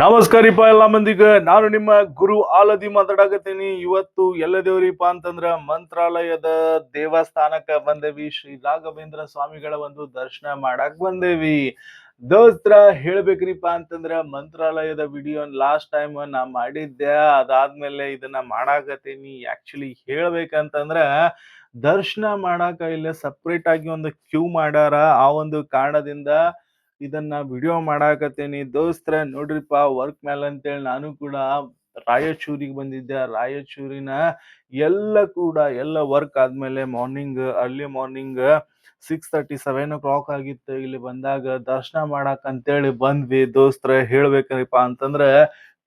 ನಮಸ್ಕಾರಿಪ್ಪ ಎಲ್ಲ ಮಂದಿಗ. ನಾನು ನಿಮ್ಮ ಗುರು ಆಲದಿ ಮಾತಾಡಕತ್ತೀನಿ. ಇವತ್ತು ಎಲ್ಲ ದೇವರಿಪ್ಪ ಅಂತಂದ್ರ ಮಂತ್ರಾಲಯದ ದೇವಸ್ಥಾನಕ್ಕ ಬಂದೇವಿ. ಶ್ರೀ ರಾಘವೇಂದ್ರ ಸ್ವಾಮಿಗಳ ಒಂದು ದರ್ಶನ ಮಾಡಕ್ ಬಂದೇವಿ. ದೋಸ್ತ್ರ ಹೇಳ್ಬೇಕ್ರಿಪ್ಪ ಅಂತಂದ್ರ ಮಂತ್ರಾಲಯದ ವಿಡಿಯೋ ಲಾಸ್ಟ್ ಟೈಮ್ ನಾ ಮಾಡಿದ್ದೆ. ಅದಾದ್ಮೇಲೆ ಇದನ್ನ ಮಾಡಾಕತ್ತೀನಿ. ಆಕ್ಚುಲಿ ಹೇಳ್ಬೇಕಂತಂದ್ರ ದರ್ಶನ ಮಾಡಾಕ ಇಲ್ಲ ಸಪ್ರೇಟ್ ಆಗಿ ಒಂದು ಕ್ಯೂ ಮಾಡ್ಯಾರ ಆ ಒಂದು ಕಾರಣದಿಂದ ಇದನ್ನ ವಿಡಿಯೋ ಮಾಡಾಕತ್ತೇನಿ. ದೋಸ್ತ್ರ ನೋಡ್ರಿಪ್ಪ ವರ್ಕ್ ಮ್ಯಾಲ ಅಂತೇಳಿ ನಾನು ಕೂಡ ರಾಯಚೂರಿಗೆ ಬಂದಿದ್ದೆ. ರಾಯಚೂರಿನ ಎಲ್ಲ ಕೂಡ ಎಲ್ಲ ವರ್ಕ್ ಆದ್ಮೇಲೆ morning early morning six thirty seven o'clock ಆಗಿತ್ತು. ಇಲ್ಲಿ ಬಂದಾಗ ದರ್ಶನ ಮಾಡಕ್ ಅಂತೇಳಿ ಬಂದ್ವಿ. ದೋಸ್ತ್ರ ಹೇಳ್ಬೇಕ್ರಿಪ್ಪ ಅಂತಂದ್ರೆ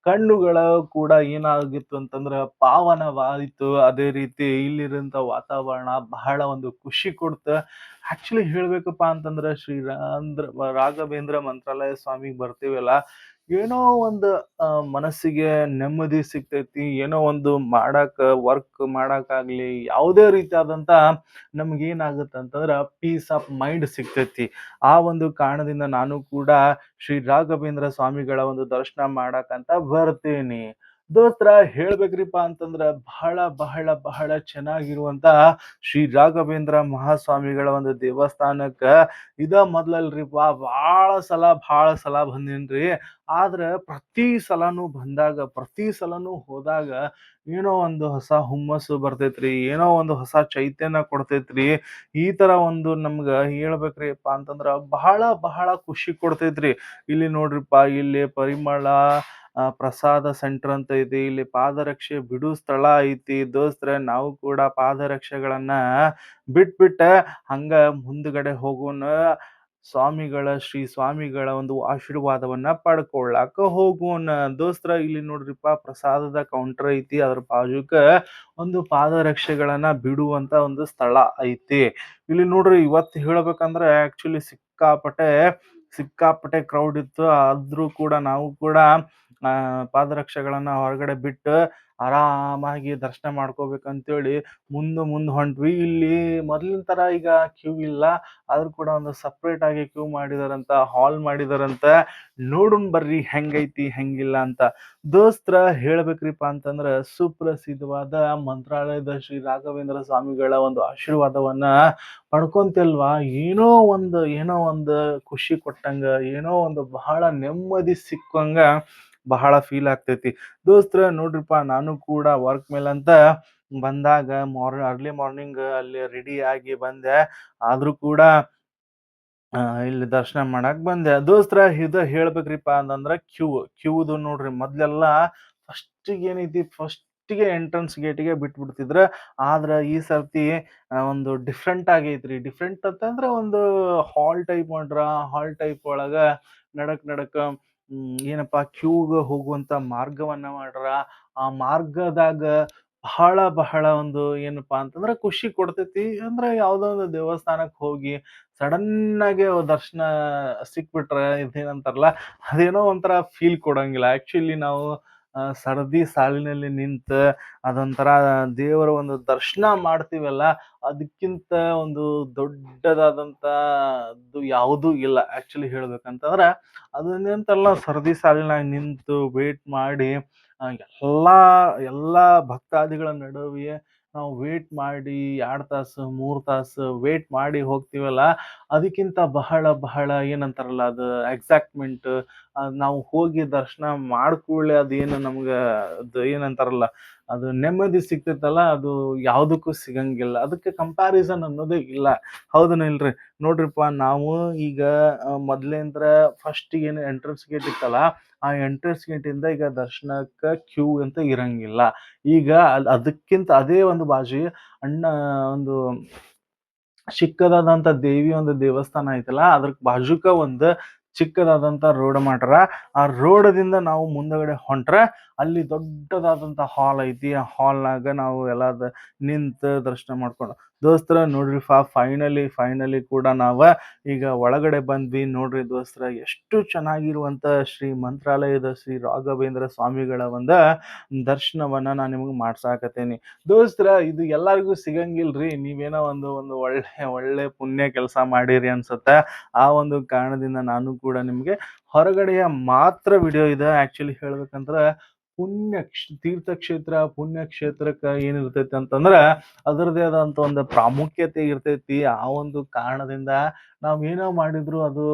ಕಣ್ಣುಗಳ ಕೂಡ ಏನಾಗಿತ್ತು ಅಂತಂದ್ರ ಪಾವನವಾಯಿತು. ಅದೇ ರೀತಿ ಇಲ್ಲಿರುವಂತ ವಾತಾವರಣ ಬಹಳ ಒಂದು ಖುಷಿ ಕೊಡ್ತ. ಆಕ್ಚುಲಿ ಹೇಳ್ಬೇಕಪ್ಪ ಅಂತಂದ್ರ ಶ್ರೀ ರಾಂದ್ರ ರಾಘವೇಂದ್ರ ಮಂತ್ರಾಲಯ ಸ್ವಾಮಿಗೆ ಬರ್ತೀವಲ್ಲ ಏನೋ ಒಂದು ಮನಸ್ಸಿಗೆ ನೆಮ್ಮದಿ ಸಿಗ್ತೈತಿ, ಏನೋ ಒಂದು ಮಾಡಾಕ ವರ್ಕ್ ಮಾಡೋಕ್ಕಾಗಲಿ ಯಾವುದೇ ರೀತಿಯಾದಂಥ ನಮ್ಗೆ ಏನಾಗುತ್ತೆ ಅಂತಂದ್ರ ಪೀಸ್ ಆಫ್ ಮೈಂಡ್ ಸಿಗ್ತೈತಿ. ಆ ಒಂದು ಕಾರಣದಿಂದ ನಾನು ಕೂಡ ಶ್ರೀ ರಾಘವೇಂದ್ರ ಸ್ವಾಮಿಗಳ ಒಂದು ದರ್ಶನ ಮಾಡಕ್ಕಂತ ಬರ್ತೀನಿ. ದೋಸ್ತ್ರ ಹೇಳ್ಬೇಕ್ರಿಪ್ಪ ಅಂತಂದ್ರ ಬಹಳ ಬಹಳ ಬಹಳ ಚೆನ್ನಾಗಿರುವಂತ ಶ್ರೀ ರಾಘವೇಂದ್ರ ಮಹಾಸ್ವಾಮಿಗಳ ಒಂದು ದೇವಸ್ಥಾನಕ್ಕ ಇದ ಮೊದ್ಲಲ್ರಿಪ್ಪ ಬಹಳ ಸಲ ಬಹಳ ಸಲ ಬಂದೇನ್ರಿ. ಆದ್ರ ಪ್ರತಿ ಸಲನು ಬಂದಾಗ, ಪ್ರತಿ ಸಲನು ಹೋದಾಗ ಏನೋ ಒಂದು ಹೊಸ ಹುಮ್ಮಸ್ಸು ಬರ್ತೈತ್ರಿ, ಏನೋ ಒಂದು ಹೊಸ ಚೈತನ್ಯ ಕೊಡ್ತೈತ್ರಿ. ಈ ತರ ಒಂದು ನಮ್ಗ ಹೇಳ್ಬೇಕ್ರಿಪ್ಪ ಅಂತಂದ್ರ ಬಹಳ ಬಹಳ ಖುಷಿ ಕೊಡ್ತೈತ್ರಿ. ಇಲ್ಲಿ ನೋಡ್ರಿಪ್ಪ, ಇಲ್ಲಿ ಪರಿಮಳ ಪ್ರಸಾದ ಸೆಂಟರ್ ಅಂತ ಇದೆ. ಇಲ್ಲಿ ಪಾದರಕ್ಷೆ ಬಿಡು ಸ್ಥಳ ಐತಿ. ದೋಸ್ತ್ರ, ನಾವು ಕೂಡ ಪಾದರಕ್ಷೆಗಳನ್ನ ಬಿಟ್ಬಿಟ್ಟ ಹಂಗ ಮುಂದ್ಗಡೆ ಹೋಗೋಣ. ಸ್ವಾಮಿಗಳ, ಶ್ರೀ ಸ್ವಾಮಿಗಳ ಒಂದು ಆಶೀರ್ವಾದವನ್ನ ಪಡ್ಕೊಳ್ಳಾಕ ಹೋಗೋಣ. ದೋಸ್ತ್ರ, ಇಲ್ಲಿ ನೋಡ್ರಿಪ್ಪ ಪ್ರಸಾದದ ಕೌಂಟರ್ ಐತಿ. ಅದ್ರ ಬಾಜುಕ ಒಂದು ಪಾದರಕ್ಷೆಗಳನ್ನ ಬಿಡುವಂತ ಒಂದು ಸ್ಥಳ ಐತಿ. ಇಲ್ಲಿ ನೋಡ್ರಿ ಇವತ್ತು ಹೇಳ್ಬೇಕಂದ್ರ ಆಕ್ಚುಲಿ ಸಿಕ್ಕಾಪಟ್ಟೆ ಸಿಕ್ಕಾಪಟ್ಟೆ ಕ್ರೌಡ್ ಇತ್ತು. ಆದ್ರೂ ಕೂಡ ನಾವು ಕೂಡ ಪಾದರಕ್ಷೆಗಳನ್ನ ಹೊರಗಡೆ ಬಿಟ್ಟು ಆರಾಮಾಗಿ ದರ್ಶನ ಮಾಡ್ಕೋಬೇಕಂತೇಳಿ ಮುಂದೆ ಮುಂದೆ ಹೊಂಟ್ವಿ. ಇಲ್ಲಿ ಮೊದಲಿನ ತರ ಈಗ ಕ್ಯೂ ಇಲ್ಲ. ಆದ್ರೂ ಕೂಡ ಒಂದು ಸಪ್ರೇಟ್ ಆಗಿ ಕ್ಯೂ ಮಾಡಿದಾರಂತ ಹಾಲ್ ಮಾಡಿದಾರಂತ ನೋಡುನ್ ಬರ್ರಿ ಹೆಂಗೈತಿ, ಹೆಂಗಿಲ್ಲ ಅಂತ. ದೋಸ್ತ್ರ ಹೇಳ್ಬೇಕ್ರಿಪ್ಪ ಅಂತಂದ್ರ ಸುಪ್ರಸಿದ್ಧವಾದ ಮಂತ್ರಾಲಯದ ಶ್ರೀ ರಾಘವೇಂದ್ರ ಸ್ವಾಮಿಗಳ ಒಂದು ಆಶೀರ್ವಾದವನ್ನ ಪಡ್ಕೊಂತಿಲ್ವಾ? ಏನೋ ಒಂದು ಏನೋ ಒಂದು ಖುಷಿ ಕೊಟ್ಟಂಗ, ಏನೋ ಒಂದು ಬಹಳ ನೆಮ್ಮದಿ ಸಿಕ್ಕಂಗ ಬಹಳ ಫೀಲ್ ಆಗ್ತೈತಿ. ದೋಸ್ತ್ರ, ನೋಡ್ರಿಪ್ಪ, ನಾನು ಕೂಡ ವರ್ಕ್ ಮೇಲಂತ ಬಂದಾಗ ಮಾರ್ ಅರ್ಲಿ ಮಾರ್ನಿಂಗ್ ಅಲ್ಲಿ ರೆಡಿ ಆಗಿ ಬಂದೆ. ಆದ್ರೂ ಕೂಡ ಇಲ್ಲಿ ದರ್ಶನ ಮಾಡಕ್ ಬಂದೆ. ದೋಸ್ತ್ರ, ಇದು ಹೇಳ್ಬೇಕ್ರಿಪ್ಪ ಅಂತಂದ್ರ ಕ್ಯೂ ಕ್ಯೂದು ನೋಡ್ರಿ, ಮೊದ್ಲೆಲ್ಲ ಫಸ್ಟ್ ಏನೈತಿ ಫಸ್ಟ್ಗೆ ಎಂಟ್ರೆನ್ಸ್ ಗೇಟಿಗೆ ಬಿಟ್ಬಿಡ್ತಿದ್ರ. ಆದ್ರೆ ಈ ಸರ್ತಿ ಒಂದು ಡಿಫ್ರೆಂಟ್ ಆಗೈತ್ರಿ. ಡಿಫ್ರೆಂಟ್ ಅಂತಂದ್ರೆ ಒಂದು ಹಾಲ್ ಟೈಪ್ ಮಾಡ್ರ ಹಾಲ್ ಟೈಪ್ ಒಳಗ ನಡಕ್, ನಡಕ ಏನಪ್ಪಾ ಕ್ಯೂಗೆ ಹೋಗುವಂತ ಮಾರ್ಗವನ್ನ ಮಾಡ್ರ. ಆ ಮಾರ್ಗದಾಗ ಬಹಳ ಬಹಳ ಒಂದು ಏನಪ್ಪಾ ಅಂತಂದ್ರೆ ಖುಷಿ ಕೊಡ್ತೈತಿ. ಅಂದ್ರೆ ಯಾವ್ದೋ ಒಂದು ದೇವಸ್ಥಾನಕ್ಕೆ ಹೋಗಿ ಸಡನ್ ಆಗಿ ದರ್ಶನ ಸಿಕ್ಬಿಟ್ರೆ ಇದೇನಂತಾರಲ್ಲ, ಅದೇನೋ ಒಂಥರ ಫೀಲ್ ಕೊಡಂಗಿಲ್ಲ. ಆಕ್ಚುಲಿ ನಾವು ಸರದಿ ಸಾಲಿನಲ್ಲಿ ನಿಂತ ಅದೊಂಥರ ದೇವರ ಒಂದು ದರ್ಶನ ಮಾಡ್ತೀವಲ್ಲ, ಅದಕ್ಕಿಂತ ಒಂದು ದೊಡ್ಡದಾದಂತ ಅದು ಯಾವುದೂ ಇಲ್ಲ ಆ್ಯಕ್ಚುಲಿ ಹೇಳ್ಬೇಕಂತಂದ್ರ, ಅದನ್ನೆಂತಲ್ಲ ಸರದಿ ಸಾಲಿನಾಗ ನಿಂತು ವೇಟ್ ಮಾಡಿ ಎಲ್ಲಾ ಎಲ್ಲಾ ಭಕ್ತಾದಿಗಳ ನಡುವೆ ನಾವು ವೇಟ್ ಮಾಡಿ ಎರಡು ತಾಸು, ಮೂರು ತಾಸು ವೇಟ್ ಮಾಡಿ ಹೋಗ್ತೀವಲ್ಲ, ಅದಕ್ಕಿಂತ ಬಹಳ ಬಹಳ ಏನಂತಾರಲ್ಲ, ಅದು ಎಕ್ಸಾಕ್ಟ್ಮೆಂಟ್ ನಾವು ಹೋಗಿ ದರ್ಶನ ಮಾಡ್ಕೊಳ್ಳೆ ಅದೇನು ನಮ್ಗ, ಅದು ಏನಂತಾರಲ್ಲ ಅದು ನೆಮ್ಮದಿ ಸಿಗ್ತೈತಲ್ಲ, ಅದು ಯಾವುದಕ್ಕೂ ಸಿಗಂಗಿಲ್ಲ. ಅದಕ್ಕೆ ಕಂಪ್ಯಾರಿಸನ್ ಅನ್ನೋದೇ ಇಲ್ಲ. ಹೌದನ ಇಲ್ರಿ ನೋಡ್ರಿಪ್ಪ, ನಾವು ಈಗ ಮೊದ್ಲೇಂದ್ರ ಫಸ್ಟ್ ಏನು ಎಂಟ್ರೆನ್ಸ್ ಗೇಟ್ ಇತ್ತಲ್ಲ, ಆ ಎಂಟ್ರೆನ್ಸ್ ಗೇಟಿಂದ ಈಗ ದರ್ಶನಕ್ಕೆ ಕ್ಯೂ ಅಂತ ಇರಂಗಿಲ್ಲ. ಈಗ ಅದಕ್ಕಿಂತ ಅದೇ ಒಂದು ಬಾಜಿ, ಅಣ್ಣ ಒಂದು ಚಿಕ್ಕದಾದಂಥ ದೇವಿ ಒಂದು ದೇವಸ್ಥಾನ ಐತಲ್ಲ ಅದ್ರ ಬಾಜುಕ ಒಂದು ಚಿಕ್ಕದಾದಂತ ರೋಡ್ ಮಾಡ್ರ ಆ ರೋಡದಿಂದ ನಾವು ಮುಂದಗಡೆ ಹೊಂಟ್ರ ಅಲ್ಲಿ ದೊಡ್ಡದಾದಂತ ಹಾಲ್ ಐತಿ. ಆ ಹಾಲ್ನಾಗ ನಾವು ಎಲ್ಲ ನಿಂತ ದರ್ಶನ ಮಾಡ್ಕೊಂಡು ದೋಸ್ತರ ನೋಡ್ರಿ, ಫಾ ಫೈನಲಿ ಫೈನಲಿ ಕೂಡ ನಾವ ಈಗ ಒಳಗಡೆ ಬಂದ್ವಿ. ನೋಡ್ರಿ ದೋಸ್ತರ, ಎಷ್ಟು ಚೆನ್ನಾಗಿರುವಂತ ಶ್ರೀ ಮಂತ್ರಾಲಯದ ಶ್ರೀ ರಾಘವೇಂದ್ರ ಸ್ವಾಮಿಗಳ ಒಂದ ದರ್ಶನವನ್ನ ನಾನು ನಿಮಗೆ ಮಾಡ್ಸಾಕತ್ತೇನಿ. ದೋಸ್ತರ, ಇದು ಎಲ್ಲರಿಗೂ ಸಿಗಂಗಿಲ್ರಿ. ನೀವೇನೋ ಒಂದು ಒಂದು ಒಳ್ಳೆ ಒಳ್ಳೆ ಪುಣ್ಯ ಕೆಲಸ ಮಾಡಿರಿ ಅನ್ಸುತ್ತೆ. ಆ ಒಂದು ಕಾರಣದಿಂದ ನಾನು ಕೂಡ ನಿಮಗೆ ಹೊರಗಡೆಯ ಮಾತ್ರ ವಿಡಿಯೋ ಇದೆ. ಆಕ್ಚುಲಿ ಹೇಳ್ಬೇಕಂದ್ರ ಪುಣ್ಯ ತೀರ್ಥಕ್ಷೇತ್ರ, ಪುಣ್ಯಕ್ಷೇತ್ರಕ್ಕೆ ಏನಿರ್ತೈತಿ ಅಂತಂದ್ರ ಅದರದೇ ಆದಂತ ಒಂದು ಪ್ರಾಮುಖ್ಯತೆ ಇರ್ತೈತಿ. ಆ ಒಂದು ಕಾರಣದಿಂದ ನಾವ್ ಏನೋ ಮಾಡಿದ್ರು ಅದು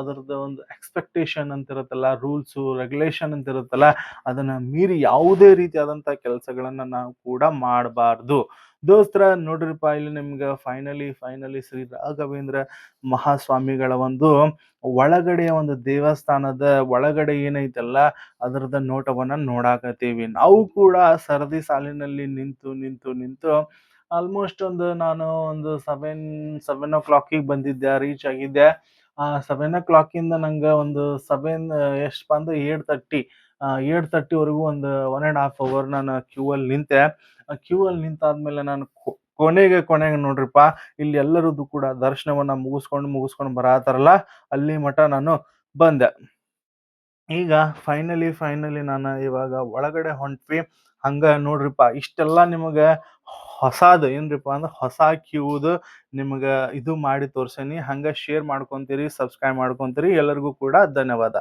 ಅದರದ ಒಂದು ಎಕ್ಸ್ಪೆಕ್ಟೇಷನ್ ಅಂತ ಇರುತ್ತಲ್ಲ ರೂಲ್ಸು ರೆಗ್ಯುಲೇಷನ್ ಅಂತ ಇರುತ್ತಲ್ಲ ಅದನ್ನ ಮೀರಿ ಯಾವುದೇ ರೀತಿಯಾದಂತ ಕೆಲಸಗಳನ್ನ ನಾವು ಕೂಡ ಮಾಡಬಾರ್ದು. ದೋಸ್ತರ, ನೋಡ್ರಿಪ್ಪ, ಇಲ್ಲಿ ನಿಮ್ಗೆ ಫೈನಲಿ ಫೈನಲಿ ಶ್ರೀ ರಾಘವೇಂದ್ರ ಮಹಾಸ್ವಾಮಿಗಳ ಒಂದು ಒಳಗಡೆಯ ಒಂದು ದೇವಸ್ಥಾನದ ಒಳಗಡೆ ಏನೈತಲ್ಲ ಅದರದ ನೋಟವನ್ನ ನೋಡಾಕತ್ತೀವಿ. ನಾವು ಕೂಡ ಸರದಿ ಸಾಲಿನಲ್ಲಿ ನಿಂತು ನಿಂತು ನಿಂತು ಆಲ್ಮೋಸ್ಟ್ ಒಂದು ನಾನು ಒಂದು ಸೆವೆನ್ ಸೆವೆನ್ ಓ ಕ್ಲಾಕಿಗೆ ಬಂದಿದ್ದೆ ರೀಚ್ ಆಗಿದ್ದೆ. ಆ ಸೆವೆನ್ ಓ ಕ್ಲಾಕಿಂದ ನಂಗೆ ಒಂದು ಸೆವೆನ್ ಎಷ್ಟು ಬಂದು ಏಟ್ ತರ್ಟಿ ಏಟ್ ತರ್ಟಿವರೆಗೂ ಒಂದು ಒನ್ ಆ್ಯಂಡ್ ಹಾಫ್ ಅವರ್ ನಾನು ಕ್ಯೂ ಅಲ್ಲಿ ನಿಂತೆ. ಕ್ಯೂ ಅಲ್ಲಿ ನಿಂತಾದ್ಮೇಲೆ ನಾನು ಕೊನೆಗೆ ಕೊನೆಗೆ ನೋಡ್ರಿಪ್ಪ, ಇಲ್ಲಿ ಎಲ್ಲರದ್ದು ಕೂಡ ದರ್ಶನವನ್ನ ಮುಗಿಸ್ಕೊಂಡು ಮುಗಿಸ್ಕೊಂಡು ಬರತ್ತಾರಲ್ಲ ಅಲ್ಲಿ ಮಠ ನಾನು ಬಂದೆ. ಈಗ ಫೈನಲಿ ಫೈನಲಿ ನಾನು ಇವಾಗ ಒಳಗಡೆ ಹೊಂಟ್ವಿ. ಹಂಗ ನೋಡ್ರಿಪ್ಪ, ಇಷ್ಟೆಲ್ಲ ನಿಮಗೆ ಹೊಸದು, ಏನ್ರಿಪ್ಪ ಅಂದ್ರೆ ಹೊಸ ಕ್ಯೂದು ನಿಮಗೆ ಇದು ಮಾಡಿ ತೋರ್ಸೇನಿ. ಹಂಗೆ ಶೇರ್ ಮಾಡ್ಕೊಂತೀರಿ ಸಬ್ಸ್ಕ್ರೈಬ್ ಮಾಡ್ಕೊಂತೀರಿ. ಎಲ್ಲರಿಗೂ ಕೂಡ ಧನ್ಯವಾದ.